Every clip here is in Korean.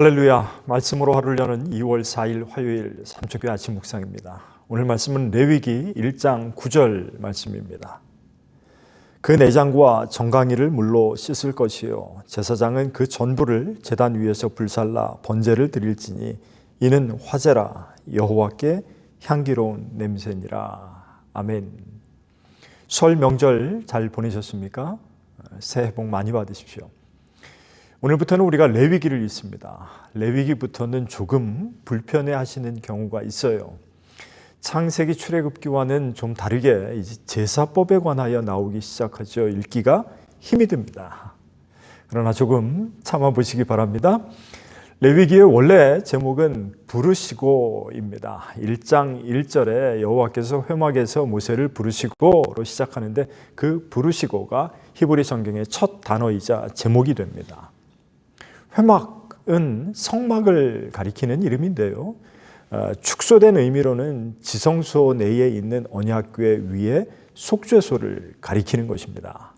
할렐루야 말씀으로 하루를 여는 2월 4일 화요일 삼척교회 아침 묵상입니다. 오늘 말씀은 레위기 1장 9절 말씀입니다. 그 내장과 정강이를 물로 씻을 것이요 제사장은 그 전부를 제단 위에서 불살라 번제를 드릴지니 이는 화제라 여호와께 향기로운 냄새니라 아멘. 설 명절 잘 보내셨습니까? 새해 복 많이 받으십시오. 오늘부터는 우리가 레위기를 읽습니다. 레위기부터는 조금 불편해 하시는 경우가 있어요. 창세기 출애굽기와는 좀 다르게 제사법에 관하여 나오기 시작하죠. 읽기가 힘이 듭니다. 그러나 조금 참아 보시기 바랍니다. 레위기의 원래 제목은 부르시고입니다. 1장 1절에 여호와께서 회막에서 모세를 부르시고로 시작하는데 그 부르시고가 히브리 성경의 첫 단어이자 제목이 됩니다. 회막은 성막을 가리키는 이름인데요. 어, 축소된 의미로는 지성소 내에 있는 언약궤 위에 속죄소를 가리키는 것입니다.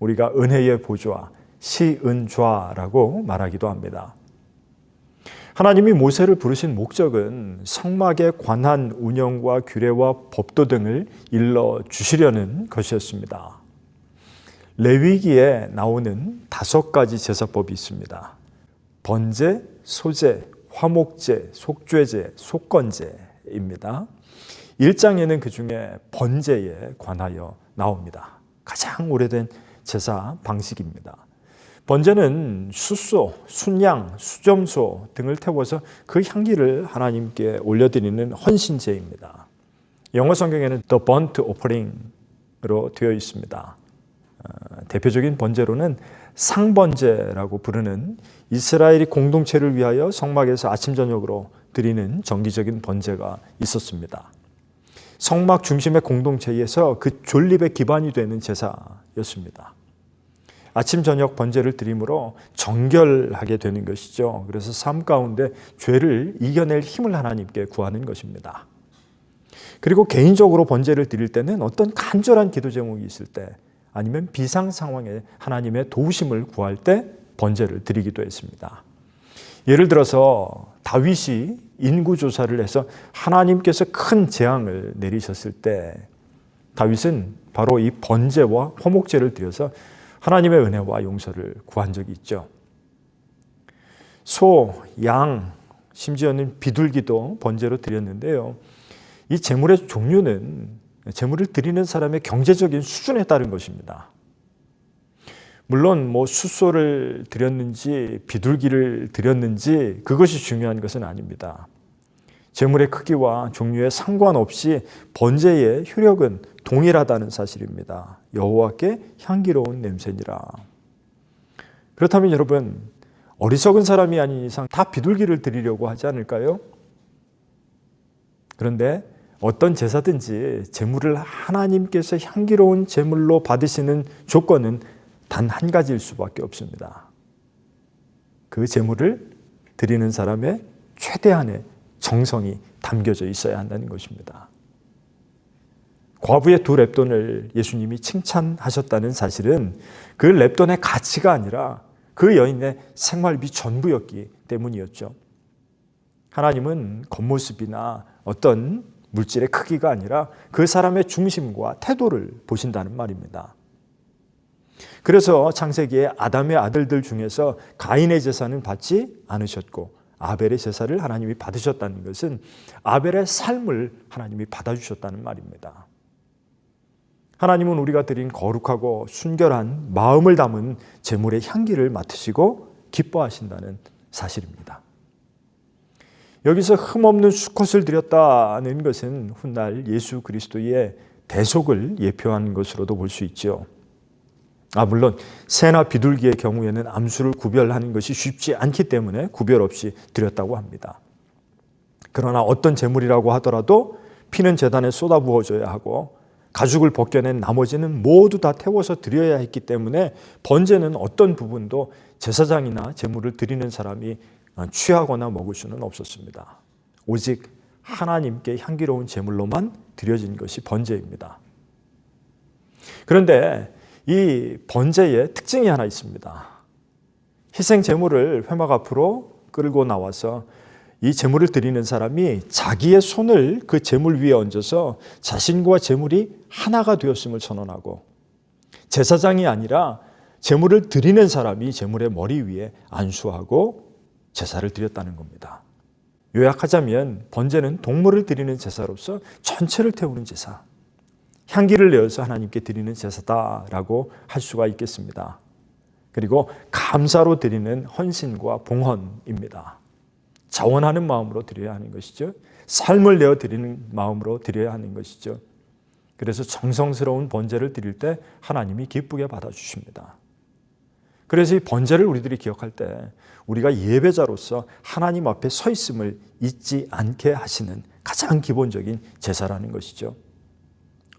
우리가 은혜의 보좌, 시은좌라고 말하기도 합니다. 하나님이 모세를 부르신 목적은 성막의 관한 운영과 규례와 법도 등을 일러 주시려는 것이었습니다. 레위기에 나오는 다섯 가지 제사법이 있습니다. 번제, 소제, 화목제, 속죄제, 속건제입니다. 1장에는 그 중에 번제에 관하여 나옵니다. 가장 오래된 제사 방식입니다. 번제는 숫소, 순양, 수점소 등을 태워서 그 향기를 하나님께 올려드리는 헌신제입니다. 영어 성경에는 The Burnt Offering으로 되어 있습니다. 어, 대표적인 번제로는 상번제라고 부르는 이스라엘이 공동체를 위하여 성막에서 아침 저녁으로 드리는 정기적인 번제가 있었습니다. 성막 중심의 공동체에서 그 존립의 기반이 되는 제사였습니다. 아침 저녁 번제를 드림으로 정결하게 되는 것이죠. 그래서 삶 가운데 죄를 이겨낼 힘을 하나님께 구하는 것입니다. 그리고 개인적으로 번제를 드릴 때는 어떤 간절한 기도 제목이 있을 때 아니면 비상 상황에 하나님의 도우심을 구할 때 번제를 드리기도 했습니다. 예를 들어서 다윗이 인구 조사를 해서 하나님께서 큰 재앙을 내리셨을 때 다윗은 바로 이 번제와 화목제를 드려서 하나님의 은혜와 용서를 구한 적이 있죠. 소, 양, 심지어는 비둘기도 번제로 드렸는데요. 이 제물의 종류는 제물을 드리는 사람의 경제적인 수준에 따른 것입니다. 물론 뭐 숫소를 드렸는지 비둘기를 드렸는지 그것이 중요한 것은 아닙니다. 제물의 크기와 종류에 상관없이 번제의 효력은 동일하다는 사실입니다. 여호와께 향기로운 냄새니라. 그렇다면 여러분 어리석은 사람이 아닌 이상 다 비둘기를 드리려고 하지 않을까요? 그런데 어떤 제사든지 제물을 하나님께서 향기로운 제물로 받으시는 조건은 단 한 가지일 수밖에 없습니다. 그 제물을 드리는 사람의 최대한의 정성이 담겨져 있어야 한다는 것입니다. 과부의 두 랩돈을 예수님이 칭찬하셨다는 사실은 그 랩돈의 가치가 아니라 그 여인의 생활비 전부였기 때문이었죠. 하나님은 겉모습이나 어떤 물질의 크기가 아니라 그 사람의 중심과 태도를 보신다는 말입니다. 그래서 창세기에 아담의 아들들 중에서 가인의 제사는 받지 않으셨고 아벨의 제사를 하나님이 받으셨다는 것은 아벨의 삶을 하나님이 받아주셨다는 말입니다. 하나님은 우리가 드린 거룩하고 순결한 마음을 담은 제물의 향기를 맡으시고 기뻐하신다는 사실입니다. 여기서 흠없는 수컷을 드렸다는 것은 훗날 예수 그리스도의 대속을 예표한 것으로도 볼 수 있죠. 아, 물론 새나 비둘기의 경우에는 암수를 구별하는 것이 쉽지 않기 때문에 구별 없이 드렸다고 합니다. 그러나 어떤 제물이라고 하더라도 피는 재단에 쏟아부어져야 하고 가죽을 벗겨낸 나머지는 모두 다 태워서 드려야 했기 때문에 번제는 어떤 부분도 제사장이나 제물을 드리는 사람이 취하거나 먹을 수는 없었습니다. 오직 하나님께 향기로운 제물로만 드려진 것이 번제입니다. 그런데 이 번제의 특징이 하나 있습니다. 희생 제물을 회막 앞으로 끌고 나와서 이 제물을 드리는 사람이 자기의 손을 그 제물 위에 얹어서 자신과 제물이 하나가 되었음을 선언하고 제사장이 아니라 제물을 드리는 사람이 제물의 머리 위에 안수하고 제사를 드렸다는 겁니다. 요약하자면 번제는 동물을 드리는 제사로서 전체를 태우는 제사, 향기를 내어서 하나님께 드리는 제사다라고 할 수가 있겠습니다. 그리고 감사로 드리는 헌신과 봉헌입니다. 자원하는 마음으로 드려야 하는 것이죠. 삶을 내어 드리는 마음으로 드려야 하는 것이죠. 그래서 정성스러운 번제를 드릴 때 하나님이 기쁘게 받아주십니다. 그래서 이 번제를 우리들이 기억할 때 우리가 예배자로서 하나님 앞에 서 있음을 잊지 않게 하시는 가장 기본적인 제사라는 것이죠.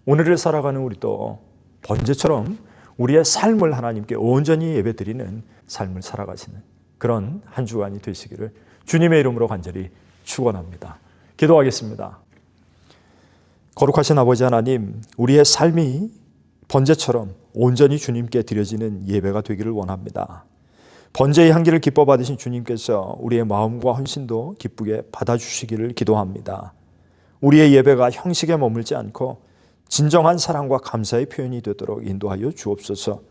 오늘을 살아가는 우리도 번제처럼 우리의 삶을 하나님께 온전히 예배드리는 삶을 살아가시는 그런 한 주간이 되시기를 주님의 이름으로 간절히 축원합니다. 기도하겠습니다. 거룩하신 아버지 하나님, 우리의 삶이 번제처럼 온전히 주님께 드려지는 예배가 되기를 원합니다. 번제의 향기를 기뻐 받으신 주님께서 우리의 마음과 헌신도 기쁘게 받아주시기를 기도합니다. 우리의 예배가 형식에 머물지 않고 진정한 사랑과 감사의 표현이 되도록 인도하여 주옵소서.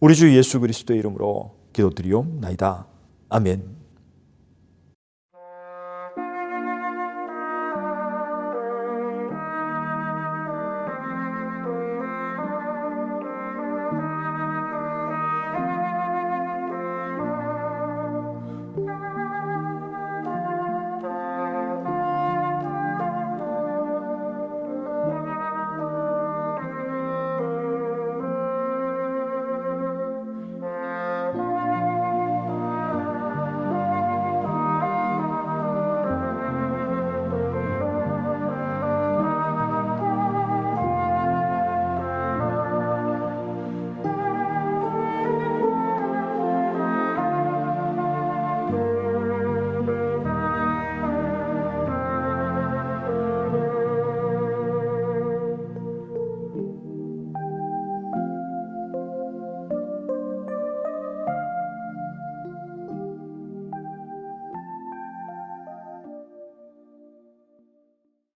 우리 주 예수 그리스도의 이름으로 기도드리옵나이다. 아멘.